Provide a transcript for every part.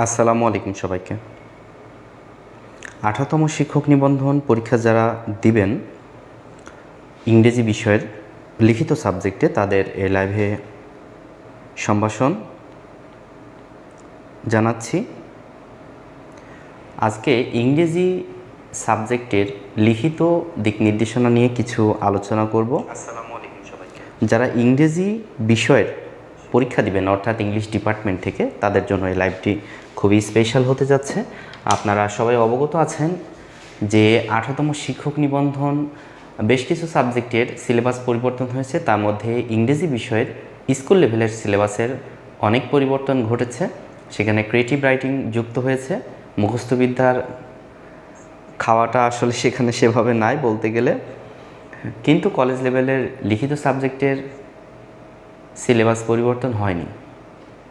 আসসালামু আলাইকুম সবাইকে। আঠারোতম শিক্ষক নিবন্ধন পরীক্ষা যারা দিবেন ইংরেজি বিষয়ের লিখিত সাবজেক্টে তাদের এ লাইভে সম্ভাষণ জানাচ্ছি। আজকে ইংরেজি সাবজেক্টের লিখিত দিক নির্দেশনা নিয়ে কিছু আলোচনা করব। যারা ইংরেজি বিষয়ের পরীক্ষা দিবেন অর্থাৎ ইংলিশ ডিপার্টমেন্ট থেকে তাদের জন্য এই লাইভটি খুবই স্পেশাল হতে যাচ্ছে। আপনারা সবাই অবগত আছেন যে আঠারোতম শিক্ষক নিবন্ধন বেশ কিছু সাবজেক্টের সিলেবাস পরিবর্তন হয়েছে। তার মধ্যে ইংরেজি বিষয়ের স্কুল লেভেলের সিলেবাসের অনেক পরিবর্তন ঘটেছে। সেখানে ক্রিয়েটিভ রাইটিং যুক্ত হয়েছে। মুখস্থবিদ্যার খাওয়াটা আসলে সেখানে সেভাবে নাই বলতে গেলে। কিন্তু কলেজ লেভেলের লিখিত সাবজেক্টের সিলেবাস পরিবর্তন হয়নি।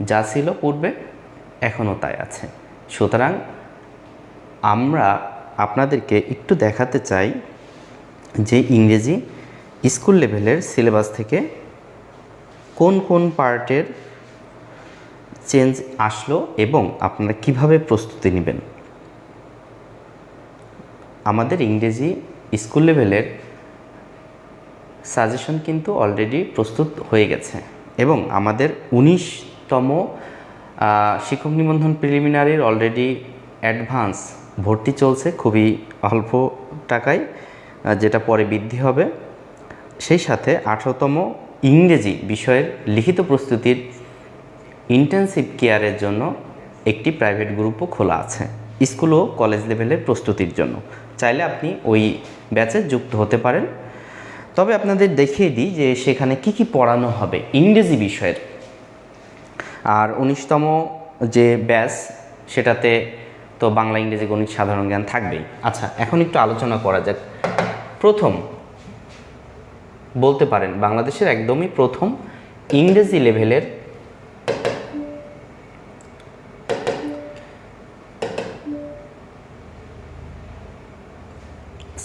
যা ছিল পূর্বে এখনও তাই আছে। সুতরাং আমরা আপনাদেরকে একটু দেখাতে চাই যে ইংরেজি স্কুল লেভেলের সিলেবাস থেকে কোন কোন পার্টের চেঞ্জ আসলো এবং আপনারা কীভাবে প্রস্তুতি নেবেন। আমাদের ইংরেজি স্কুল লেভেলের সাজেশন কিন্তু অলরেডি প্রস্তুত হয়ে গেছে এবং আমাদের উনিশতম শিক্ষক নিবন্ধন প্রিলিমিনারির অলরেডি অ্যাডভান্স ভর্তি চলছে, খুবই অল্প টাকায় যেটা পরে বৃদ্ধি হবে। সেই সাথে আঠারোতম ইংরেজি বিষয়ের লিখিত প্রস্তুতির ইন্টেন্সিভ কেয়ারের জন্য একটি প্রাইভেট গ্রুপও খোলা আছে স্কুল ও কলেজ লেভেলের প্রস্তুতির জন্য। চাইলে আপনি ওই ব্যাচে যুক্ত হতে পারেন। তবে আপনাদের দেখিয়ে দিই যে সেখানে কি কি পড়ানো হবে ইংরেজি বিষয়ের। আর উনিশতম যে ব্যাস, সেটাতে তো বাংলা, ইংরেজি, গণিত সাধারণ জ্ঞান থাকবেই। আচ্ছা এখন একটু আলোচনা করা যাক। প্রথম, বলতে পারেন, বাংলাদেশের একদমই প্রথম ইংরেজি লেভেলের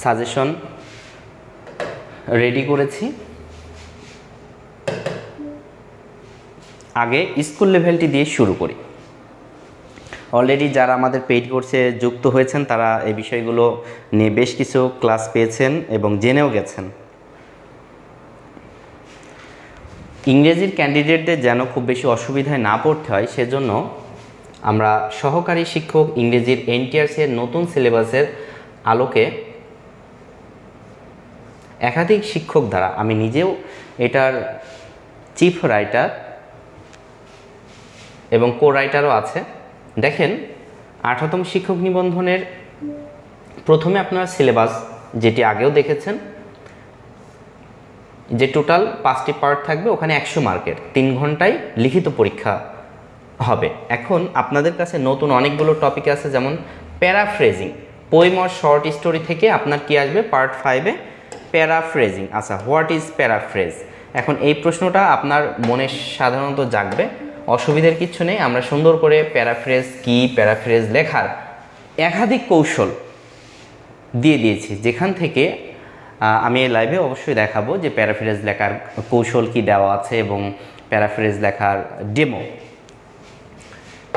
সাজেশন রেডি করেছি। আগে স্কুল লেভেলটি দিয়ে শুরু করি। অলরেডি যারা আমাদের পেইড কোর্সে যুক্ত হয়েছেন, তারা এই বিষয়গুলো নিয়ে বেশ কিছু ক্লাস পেয়েছেন এবং জেনেও গেছেন। ইংরেজির ক্যান্ডিডেটদের যেন খুব বেশি অসুবিধায় না পড়তে হয়, সেজন্য আমরা সহকারী শিক্ষক ইংরেজির এনটিআরসি-এর নতুন সিলেবাসের আলোকে একাধিক শিক্ষক দ্বারা, আমি নিজেও এটার চিফ রাইটার এবং কো রাইটারও আছে। দেখেন, আঠারোতম শিক্ষক নিবন্ধনের প্রথমে আপনার সিলেবাস যেটি আগেও দেখেছেন, যে টোটাল পাঁচটি পার্ট থাকবে, ওখানে একশো মার্কের, তিন ঘন্টায় লিখিত পরীক্ষা হবে। এখন আপনাদের কাছে নতুন অনেকগুলো টপিক আছে, যেমন paraphrasing poem or short story থেকে আপনার কি আসবে? পার্ট ফাইভে প্যারাফ্রেজিং আচ্ছা হোয়াট ইজ প্যারাফ্রেজ এখন এই প্রশ্নটা আপনার মনে সাধারণত জাগবে। অসুবিধার কিছু নেই, আমরা সুন্দর করে প্যারাফ্রেজ কি, প্যারাফ্রেজ লেখার একাধিক কৌশল দিয়ে দিয়েছি। যেখান থেকে আমি এই লাইভে অবশ্যই দেখাবো যে প্যারাফ্রেজ লেখার কৌশল কি দেওয়া আছে এবং প্যারাফ্রেজ লেখার ডেমো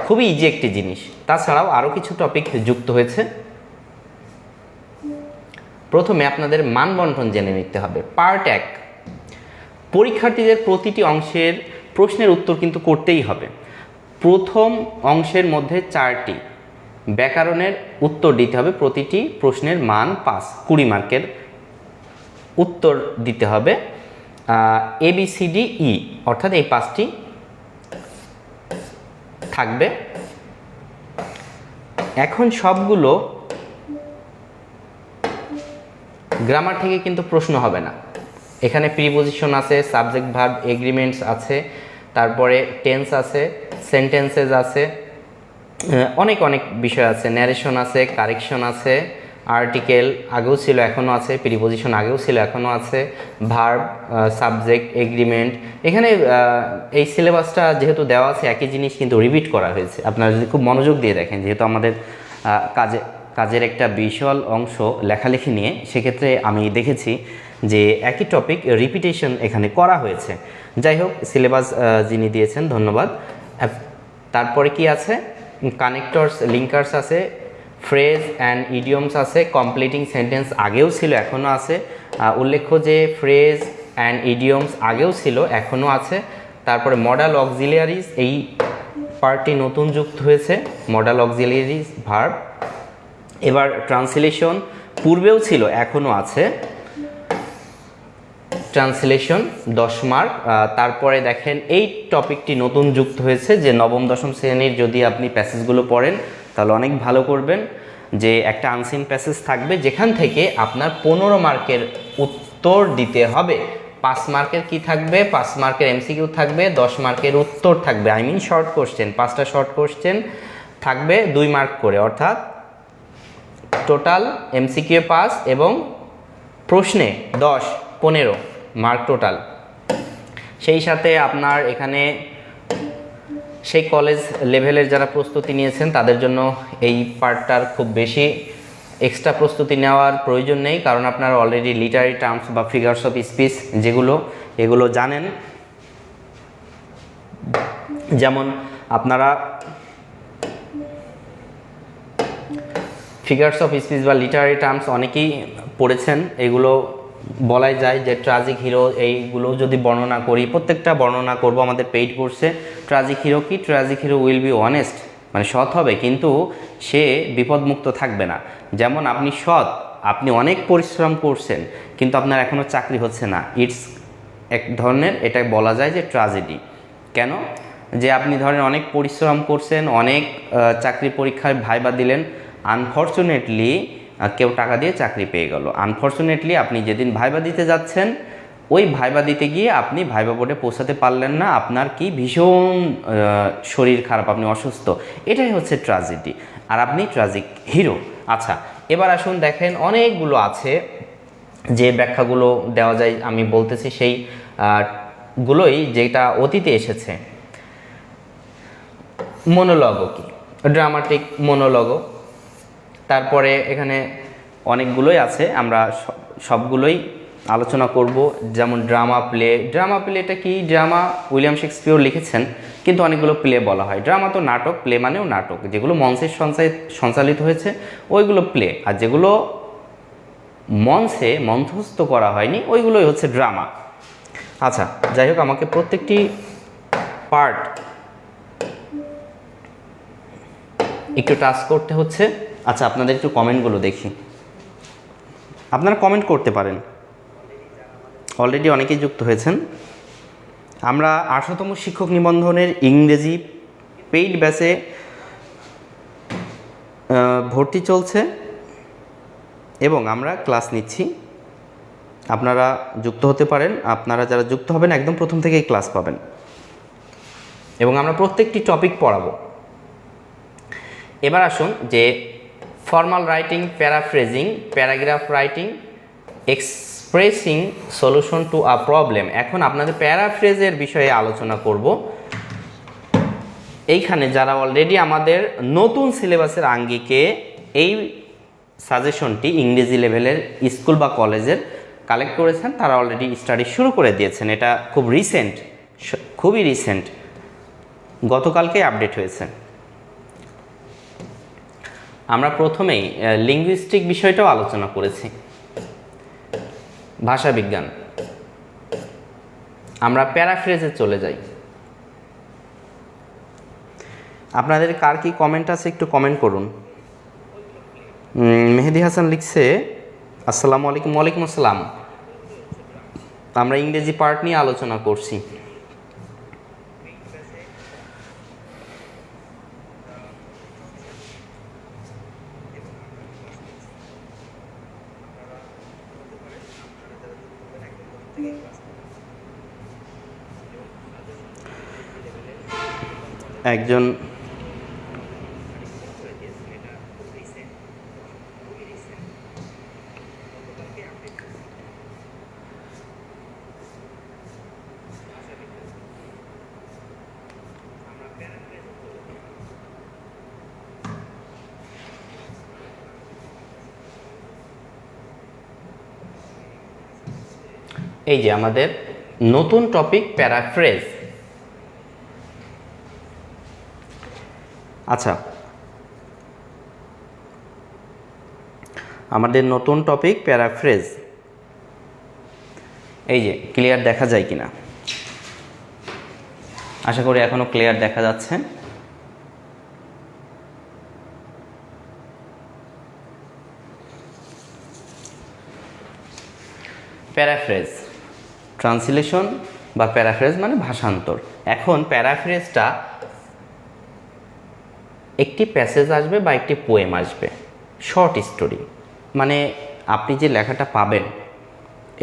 খুবই ইজি একটি জিনিস। তাছাড়াও আরও কিছু টপিক যুক্ত হয়েছে। প্রথমে আপনাদের মানবন্টন জেনে নিতে হবে। পার্ট এক, পরীক্ষার্থীদের প্রতিটি অংশের প্রশ্নের উত্তর কিন্তু করতেই হবে। প্রথম অংশের মধ্যে চারটি। ব্যাকরণের উত্তর দিতে হবে, প্রতিটি প্রশ্নের মান পাস কুড়ি মার্কের উত্তর দিতে হবে। এ বি ই অর্থাৎ এই পাঁচটি থাকবে। এখন সবগুলো গ্রামার থেকে কিন্তু প্রশ্ন হবে না। এখানে প্রিপোজিশন আছে সাবজেক্ট ভার্ব এগ্রিমেন্টস আছে, তারপরে টেন্স আছে সেন্টেন্সেস আছে অনেক অনেক বিষয় আছে ন্যারেশন আছে কারেকশন আছে আর্টিকেল আগেও ছিল, এখনও আছে প্রিপোজিশন আগেও ছিল, এখনও আছে ভার্ব সাবজেক্ট এগ্রিমেন্ট এখানে এই সিলেবাসটা যেহেতু দেওয়া আছে, একই জিনিস কিন্তু রিপিট করা হয়েছে। আপনারা যদি খুব মনোযোগ দিয়ে দেখেন, যেহেতু আমাদের কাজে, কাজের একটা বিশাল অংশ লেখালেখি নিয়ে, সেক্ষেত্রে আমি দেখেছি যে একই টপিক রিপিটেশন এখানে করা হয়েছে। যাই হোক সিলেবাস যিনি দিয়েছেন, ধন্যবাদ। তারপরে কি আছে? কানেক্টরস লিঙ্কার্স আছে ফ্রেজ অ্যান্ড ইডিয়মস আছে কমপ্লিটিং সেন্টেন্স আগেও ছিল এখনও আছে। উল্লেখ্য যে ফ্রেজ অ্যান্ড ইডিয়মস আগেও ছিল এখনও আছে। তারপরে মডাল অক্সিলিয়ারিজ এই পার্টটি নতুন যুক্ত হয়েছে মডাল অক্সিলিয়ারিজ ভার্ব এবার ট্রান্সলেশন পূর্বেও ছিল এখনও আছে। ট্রান্সলেশন, দশ মার্ক। তারপরে দেখেন এই টপিকটি নতুন যুক্ত হয়েছে যে নবম, দশম শ্রেণির যদি আপনি প্যাসেজগুলো পড়েন, তাহলে অনেক ভালো করবেন যে একটা আনসিন প্যাসেজ থাকবে যেখান থেকে আপনার পনেরো মার্কের উত্তর দিতে হবে। পাঁচ মার্কের কি থাকবে? পাঁচ মার্কের এমসিকিউ থাকবে, দশ মার্কের উত্তর থাকবে। আই মিন শর্ট কোশ্চেন পাঁচটা শর্ট কোশ্চেন থাকবে দুই মার্ক করে। অর্থাৎ টোটাল এমসিকিউ পাস এবং প্রশ্নে দশ, পনেরো। Mark total. সেই সাথে আপনার এখানে সেই কলেজ লেভেলের যারা প্রস্তুতি নিয়েছেন, তাদের জন্য এই পার্টটার খুব বেশি এক্সট্রা প্রস্তুতি নেওয়ার প্রয়োজন নেই, কারণ আপনারা অলরেডি লিটারি টার্মস বা ফিগার্স অফ স্পিচ যেগুলো, এগুলো জানেন। যেমন আপনারা ফিগার্স অফ স্পিচ বা লিটারারি টার্মস অনেকেই পড়েছেন, এগুলো বলাই যায় যে ট্রাজিক হিরো এইগুলো যদি বর্ণনা করি, প্রত্যেকটা বর্ণনা করব, আমাদের পেইড কোর্সে। ট্রাজিক হিরো কি? Tragic hero will be honest মানে সৎ হবে, কিন্তু সে বিপদমুক্ত থাকবে না। যেমন আপনি সৎ, আপনি অনেক পরিশ্রম করছেন, কিন্তু আপনার এখনও চাকরি হচ্ছে না। ইটস এক ধরনের এটা বলা যায় যে ট্রাজেডি কেন? যে আপনি ধরেন অনেক পরিশ্রম করছেন, অনেক চাকরি পরীক্ষায় ভাইবা দিলেন। আনফর্চুনেটলি কেউ টাকা দিয়ে চাকরি পেয়ে গেল। আনফর্চুনেটলি আপনি যেদিন ভাইবা দিতে যাচ্ছেন, ওই ভাইবা দিতে গিয়ে আপনি ভাইবা বোর্ডে পৌঁছাতে পারলেন না। আপনার কি ভীষণ শরীর খারাপ, আপনি অসুস্থ, এটাই হচ্ছে ট্রাজেডি আর আপনি ট্রাজিক হিরো আচ্ছা এবার আসুন দেখেন অনেকগুলো আছে যে ব্যাখ্যাগুলো দেওয়া যায়, আমি বলতেছি সেই গুলোই যেটা অতীতে এসেছে। মনোলগো কি? ড্রামাটিক মনোলগো তারপরে এখানে অনেকগুলোই আছে, আমরা সব- সবগুলোই আলোচনা করব, যেমন ড্রামা প্লে। ড্রামা প্লেটা কি? ড্রামা উইলিয়াম শেক্সপিয়র লিখেছেন, কিন্তু অনেকগুলো প্লে বলা হয়। ড্রামা তো নাটক, প্লে মানেও নাটক। যেগুলো মঞ্চে সঞ্চালিত হয়েছে, ওইগুলো প্লে। আর যেগুলো মঞ্চে মঞ্চস্থ করা হয়নি, ওইগুলোই হচ্ছে ড্রামা। আচ্ছা যাই হোক, আমাকে প্রত্যেকটি পার্ট একটু টাচ করতে হচ্ছে। আচ্ছা আপনাদের একটু কমেন্টগুলো দেখি। আপনারা কমেন্ট করতে পারেন। অলরেডি অনেকেই যুক্ত হয়েছেন। আমরা আঠারোতম শিক্ষক নিবন্ধনের ইংরেজি পেইড ব্যাচে ভর্তি চলছে এবং আমরা ক্লাস নিচ্ছি। আপনারা যুক্ত হতে পারেন। আপনারা যারা যুক্ত হবেন, একদম প্রথম থেকেই ক্লাস পাবেন। এবং আমরা প্রত্যেকটি টপিক পড়াবো। এবার আসুন যে formal writing paraphrasing paragraph writing expressing solution to a problem এখন আপনাদের প্যারাফ্রেজের বিষয়ে আলোচনা করব। এইখানে যারা অলরেডি আমাদের নতুন সিলেবাসের আঙ্গিকে এই সাজেশনটি ইংরেজি লেভেলের স্কুল বা কলেজের কালেক্ট করেছেন, তারা অলরেডি স্টাডি শুরু করে দিয়েছেন। এটা খুব রিসেন্ট খুবই রিসেন্ট গতকালকে আপডেট হয়েছে। আমরা প্রথমেই লিঙ্গুইস্টিক বিষয়টাও আলোচনা করেছি। ভাষা বিজ্ঞান। আমরা প্যারাফ্রেজে চলে যাই। আপনাদের কার কি কমেন্ট আছে একটু কমেন্ট করুন। মেহেদি হাসান লিখছে, আসসালামু আলাইকুম, ওয়ালাইকুম আসসালাম। আমরা ইংরেজি পার্ট নিয়ে আলোচনা করছি। একজন এই যে আমাদের নতুন টপিক প্যারাফ্রেজ আচ্ছা। আমাদের নতুন টপিক প্যারাফ্রেজ এই যে ক্লিয়ার দেখা যায় কিনা? আশা করি এখনও ক্লিয়ার দেখা যাচ্ছে। প্যারাফ্রেজ ট্রান্সলেশন বা প্যারাফ্রেজ মানে ভাষান্তর। এখন প্যারাফ্রেজটা একটি প্যাসেজ আসবে বা একটি পোয়েম আসবে। শর্ট স্টোরি মানে আপনি যে লেখাটা পাবেন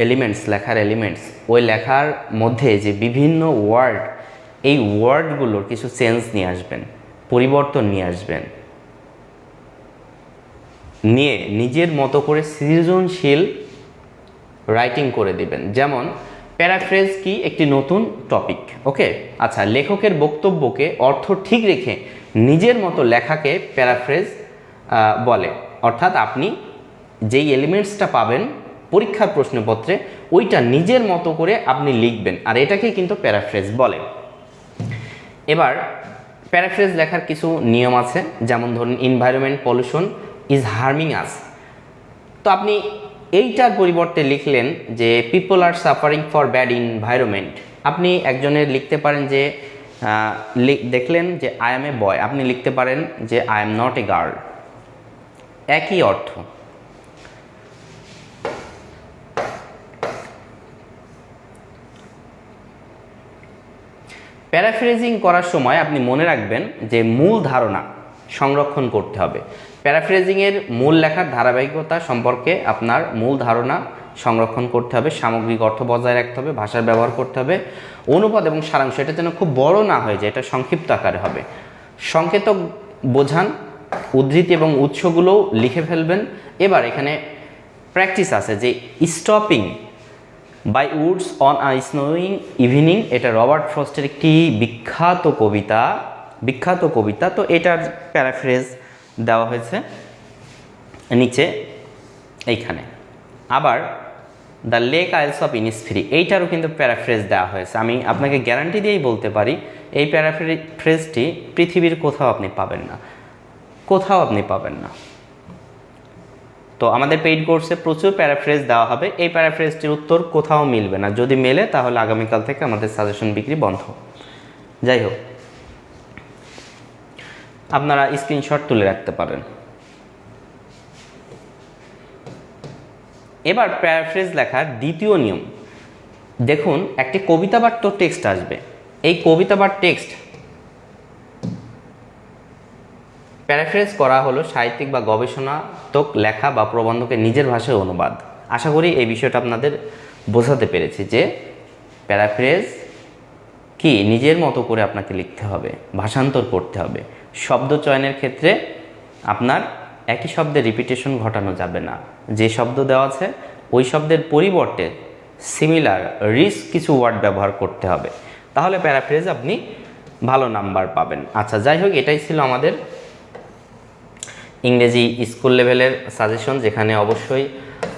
এলিমেন্টস লেখার এলিমেন্টস ওই লেখার মধ্যে যে বিভিন্ন ওয়ার্ড এই ওয়ার্ডগুলোর কিছু চেঞ্জ নিয়ে আসবেন, পরিবর্তন নিয়ে আসবেন। নিয়ে নিজের মতো করে সৃজনশীল রাইটিং করে দিবেন। যেমন প্যারাফ্রেজ কি? একটি নতুন টপিক ওকে আচ্ছা লেখকের বক্তব্যকে অর্থ ঠিক রেখে নিজের মতো লেখাকে প্যারাফ্রেজ বলে। অর্থাৎ আপনি যেই এলিমেন্টসটা পাবেন পরীক্ষার প্রশ্নপত্রে, ওইটা নিজের মতো করে আপনি লিখবেন। আর এটাকে কিন্তু প্যারাফ্রেজ বলে। এবার, প্যারাফ্রেজ লেখার কিছু নিয়ম আছে। যেমন ধরুন environment pollution is harming us তো আপনি এইটার পরিবর্তে লিখলেন যে people are suffering for bad environment আপনি একজনের লিখতে পারেন যে দেখলেন যে আই এম এ বয় আপনি লিখতে পারেন যে I am not a girl একই অর্থ। প্যারাফ্রেজিং করার সময় আপনি মনে রাখবেন যে মূল ধারণা সংরক্ষণ করতে হবে। প্যারাফ্রেজিংয়ের মূল লেখার ধারাবাহিকতা সম্পর্কে আপনার মূল ধারণা সংরক্ষণ করতে হবে, সামগ্রিক অর্থ বজায় রাখতে হবে, ভাষার ব্যবহার করতে হবে অনুপাত এবং সারাংশ, এটা যেন খুব বড় না হয়ে যায়, এটা সংক্ষিপ্ত আকারে হবে। সংকেত বোঝান, উদ্ধৃতি এবং উৎসগুলোও লিখে ফেলবেন। এবার এখানে প্র্যাকটিস আছে যে stopping by woods on a snowy evening এটা রবার্ট ফ্রস্টের একটি বিখ্যাত কবিতা বিখ্যাত কবিতা, তো এটার প্যারাফ্রেজ দেওয়া হয়েছে নিচে, এইখানে। আবার দ্য লেক আইলস অফ ইনিসফ্রি এইটারও কিন্তু প্যারাফ্রেজ দেওয়া হয়েছে। আমি আপনাকে গ্যারান্টি দিয়েই বলতে পারি, এই প্যারাফ্রেজটি পৃথিবীর কোথাও আপনি পাবেন না। কোথাও আপনি পাবেন না। তো আমাদের পেইড কোর্সে প্রচুর প্যারাফ্রেজ দেওয়া হবে। এই প্যারাফ্রেজটির উত্তর কোথাও মিলবে না। যদি মেলে, তাহলে আগামীকাল থেকে আমাদের সাজেশন বিক্রি বন্ধ। যাই হোক, আপনারা স্ক্রিনশট তুলে রাখতে পারেন। এবার প্যারাফ্রেজ লেখার দ্বিতীয় নিয়ম। দেখুন, একটি কবিতা বা তো টেক্সট আসবে। এই কবিতা বা টেক্সট প্যারাফ্রেজ করা হলো সাহিত্যিক বা গবেষণাত্মক লেখা বা প্রবন্ধকে নিজের ভাষায় অনুবাদ। আশা করি এই বিষয়টা আপনাদের বোঝাতে পেরেছি যে প্যারাফ্রেজ কি? নিজের মতো করে আপনাকে লিখতে হবে, ভাষান্তর করতে হবে। শব্দ চয়নের ক্ষেত্রে আপনার একই শব্দের রিপিটেশন ঘটানো যাবে না। যে শব্দ দেওয়া আছে, ওই শব্দের পরিবর্তে সিমিলার রিস কিছু ওয়ার্ড ব্যবহার করতে হবে। তাহলে প্যারাফ্রেজ আপনি ভালো নাম্বার পাবেন। আচ্ছা যাই হোক, এটাই ছিল আমাদের ইংরেজি স্কুল লেভেলের সাজেশন যেখানে অবশ্যই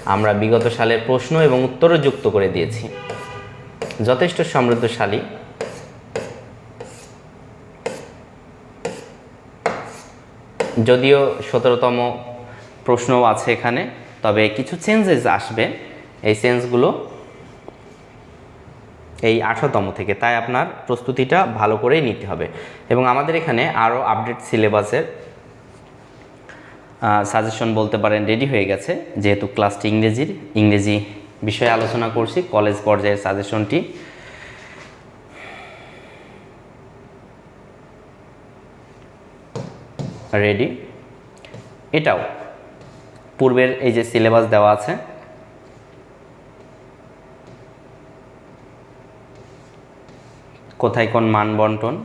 আমরা বিগত সালের প্রশ্ন এবং উত্তরও যুক্ত করে দিয়েছি। যথেষ্ট সমৃদ্ধশালী। যদিও সতেরোতম প্রশ্নও আছে এখানে, তবে কিছু চেঞ্জেস আসবে। এই চেঞ্জগুলো এই আঠারোতম থেকে, তাই আপনার প্রস্তুতিটা ভালো করেই নিতে হবে। এবং আমাদের এখানে আরও আপডেট সিলেবাসের সাজেশন বলতে পারেন রেডি হয়ে গেছে। যেহেতু ক্লাসটি ইংরেজির, ইংরেজি বিষয়ে আলোচনা করছি কলেজ পর্যায়ের সাজেশনটি রেডি এটাও। পূর্বের এই যে সিলেবাস দেওয়া আছে। কোথায় কোন মান বন্টন?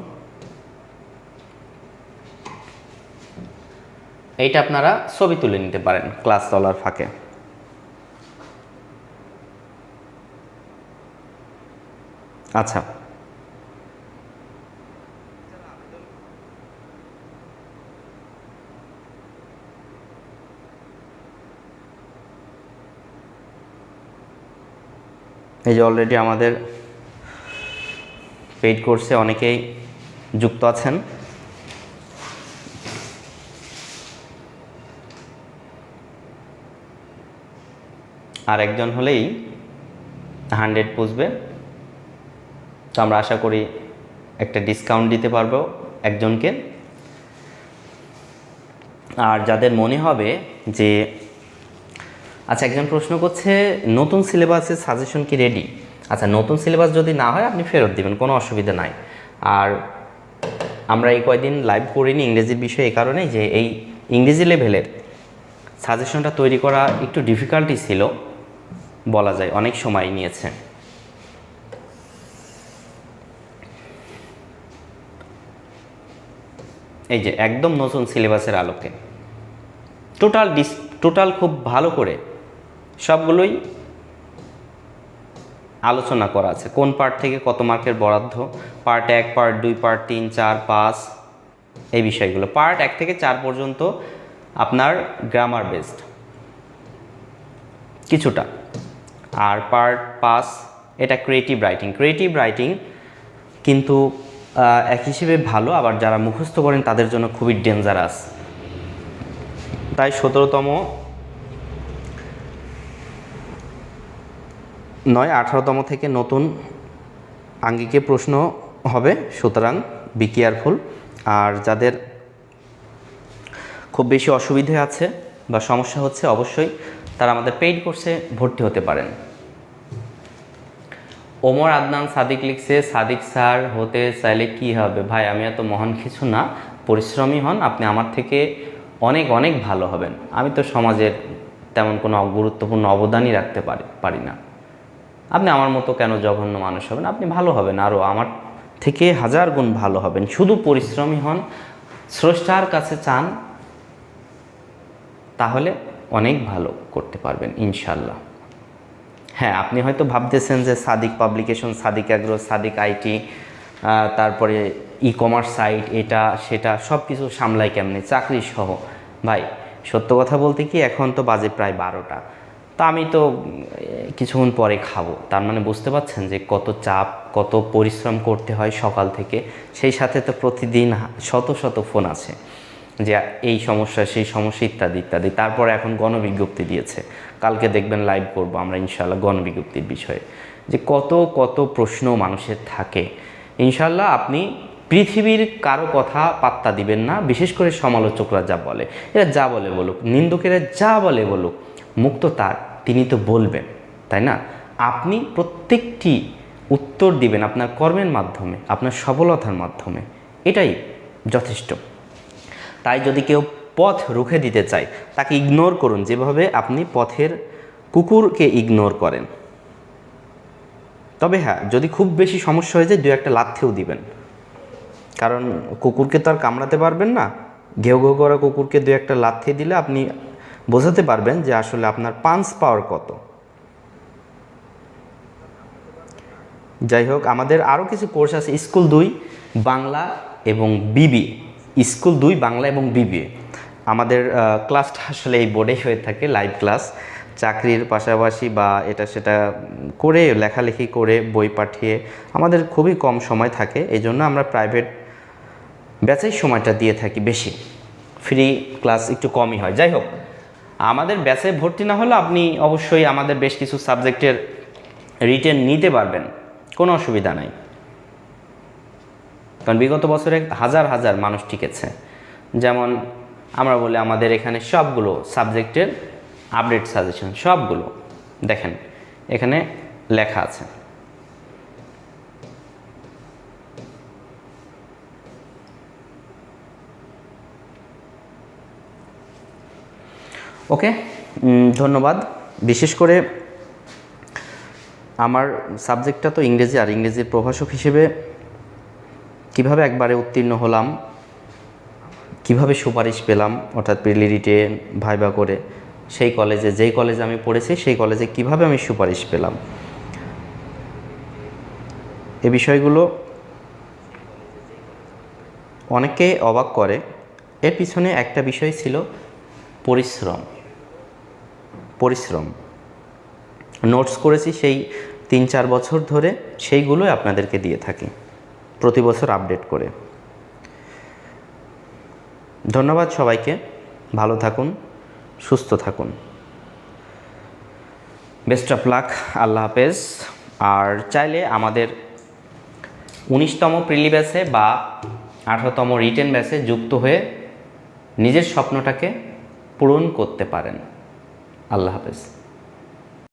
এইটা আপনারা ছবি তুলে নিতে পারেন ক্লাস চলার ফাঁকে। আচ্ছা। এই যে অলরেডি আমাদের পেইড কোর্সে অনেকেই যুক্ত আছেন। আর একজন হলেই হান্ড্রেড পুষবে। তো আমরা আশা করি একটা ডিসকাউন্ট দিতে পারব একজনকে। আর যাদের মনে হবে যে আচ্ছা একজন প্রশ্ন করছে, নতুন সিলেবাসের সাজেশন কি রেডি আচ্ছা নতুন সিলেবাস যদি না হয়, আপনি ফেরত দিবেন, কোনো অসুবিধা নাই। আর আমরা এই কয়দিন লাইভ করিনি, ইংরেজির বিষয়ে এই কারণেই যে এই ইংরেজি লেভেলের সাজেশনটা তৈরি করা একটু ডিফিকাল্টি ছিল, বলা যায়, অনেক সময় নিয়েছে। এই যে, একদম নতুন সিলেবাসের আলোকে। টোটাল ডিস টোটাল খুব ভালো করে সবগুলোই আলোচনা করা আছে। কোন পার্ট থেকে কত মার্কের বরাদ্দ? পার্ট এক পার্ট দুই পার্ট তিন, চার, পাঁচ, এই বিষয়গুলো। পার্ট এক থেকে চার পর্যন্ত আপনার গ্রামার বেসড কিছুটা। আর পার্ট পাস এটা ক্রিয়েটিভ রাইটিং ক্রিয়েটিভ রাইটিং কিন্তু এক হিসেবে ভালো, আবার যারা মুখস্থ করেন তাদের জন্য খুবই ডেঞ্জারাস তাই সতেরোতম নয়, আঠারোতম থেকে নতুন আঙ্গিকে প্রশ্ন হবে, সুতরাং বি কেয়ারফুল আর যাদের খুব বেশি অসুবিধে আছে বা সমস্যা হচ্ছে, অবশ্যই তারা আমাদের পেইড কোর্সে ভর্তি হতে পারেন। ওমর আদনান সাদিক লিখছে, সাদিক স্যার হতে চাইলে কি হবে? ভাই, আমি এত মহান কিছু না। পরিশ্রমী হন, আপনি আমার থেকে অনেক অনেক ভালো হবেন। আমি তো সমাজের তেমন কোনো গুরুত্বপূর্ণ অবদানই রাখতে পারি পারি না। আপনি আমার মতো কেন জঘন্য মানুষ হবেন? আপনি ভালো হবেন আরও আমার থেকে হাজার গুণ ভালো হবেন। শুধু পরিশ্রমী হন। স্রষ্টার কাছে চান, তাহলে অনেক ভালো করতে পারবেন, ইনশাল্লাহ। হ্যাঁ আপনি হয়তো ভাবতেছেন যে Sadiq publication, Sadiq agro, Sadiq IT তারপরে ই কমার্স সাইট, এটা, সেটা সব কিছু সামলাই কেমনে? চাকরি সহ ভাই, সত্য কথা বলতে কি, এখন তো বাজে প্রায় বারোটা। আমি তো কিছুক্ষণ পরে খাব। তার মানে বুঝতে পারছেন যে কত চাপ, কত পরিশ্রম করতে হয় সকাল থেকে। সেই সাথে তো প্রতিদিন শত শত ফোন আছে যে এই সমস্যা, সেই সমস্যা ইত্যাদি ইত্যাদি। তারপরে এখন গণবিজ্ঞপ্তি দিয়েছে। কালকে দেখবেন লাইভ করব আমরা ইনশাল্লাহ গণবিজ্ঞপ্তির বিষয়ে। যে কত কত প্রশ্ন মানুষের থাকে। ইনশাল্লাহ আপনি পৃথিবীর কারও কথা পাত্তা দিবেন না, বিশেষ করে সমালোচকরা যা বলে। এরা যা বলে বলুক, নিন্দুকেরা যা বলে বলুক, মুক্ত তার। তিনি তো বলবেন, তাই না? আপনি প্রত্যেকটি উত্তর দিবেন আপনার কর্মের মাধ্যমে, আপনার সফলতার মাধ্যমে। এটাই যথেষ্ট। তাই যদি কেউ পথ রুখে দিতে চায়, তাকে ইগনোর করুন। যেভাবে আপনি পথের কুকুরকে ইগনোর করেন। তবে হ্যাঁ যদি খুব বেশি সমস্যা হয়ে যায়, দু একটা লাথেও দিবেন। কারণ কুকুরকে তো আর কামড়াতে পারবেন না। ঘেউ ঘেউ করা কুকুরকে দু একটা লাথি দিলে আপনি বোঝাতে পারবেন যে আসলে আপনার পাঞ্চ পাওয়ার কত। যাই হোক আমাদের আরও কিছু কোর্স আছে, স্কুল দুই, বাংলা এবং বিবি স্কুল দুই, বাংলা এবং বিবিএ। আমাদের ক্লাসটা আসলে এই বোর্ডেই হয়ে থাকে, লাইভ ক্লাস। চাকরির পাশাপাশি বা এটা সেটা করে, লেখালেখি করে, বই পাঠিয়ে আমাদের খুবই কম সময় থাকে। এই জন্য আমরা প্রাইভেট ব্যাচের সময়টা দিয়ে থাকি বেশি। ফ্রি ক্লাস একটু কমই হয়। যাই হোক আমাদের ব্যাচে ভর্তি না হলে আপনি অবশ্যই আমাদের বেশ কিছু সাবজেক্টের রিটেন নিতে পারবেন। কোনো অসুবিধা নাই। কারণ বিগত বছরে হাজার হাজার মানুষ টিকেছে। যেমন আমরা বলি আমাদের এখানে সবগুলো সাবজেক্টের আপডেট সাজেশন সবগুলো। দেখেন, এখানে লেখা আছে। ওকে? ধন্যবাদ। বিশেষ করে আমার সাবজেক্টটা তো ইংরেজি, আর ইংরেজির প্রভাষক হিসেবে কীভাবে একবারে উত্তীর্ণ হলাম, কীভাবে সুপারিশ পেলাম, অর্থাৎ প্রিলিরিটে ভাইবা করে, সেই কলেজে, যেই কলেজে আমি পড়েছি, সেই কলেজে কীভাবে আমি সুপারিশ পেলাম? এ বিষয়গুলো অনেকে অবাক করে। এর পিছনে একটা বিষয় ছিল পরিশ্রম পরিশ্রম। নোটস করেছি সেই তিন চার বছর ধরে সেইগুলোই আপনাদেরকে দিয়ে থাকি প্রতি বছর আপডেট করে। ধন্যবাদ সবাইকে, ভালো থাকুন, সুস্থ থাকুন। বেস্ট অফ লাক আল্লাহ হাফেজ। আর চাইলে আমাদের উনিশতম প্রিলি ব্যাচে বা আঠারোতম রিটেন ব্যাচে যুক্ত হয়ে নিজের স্বপ্নটাকে পূরণ করতে পারেন। আল্লাহ হাফেজ।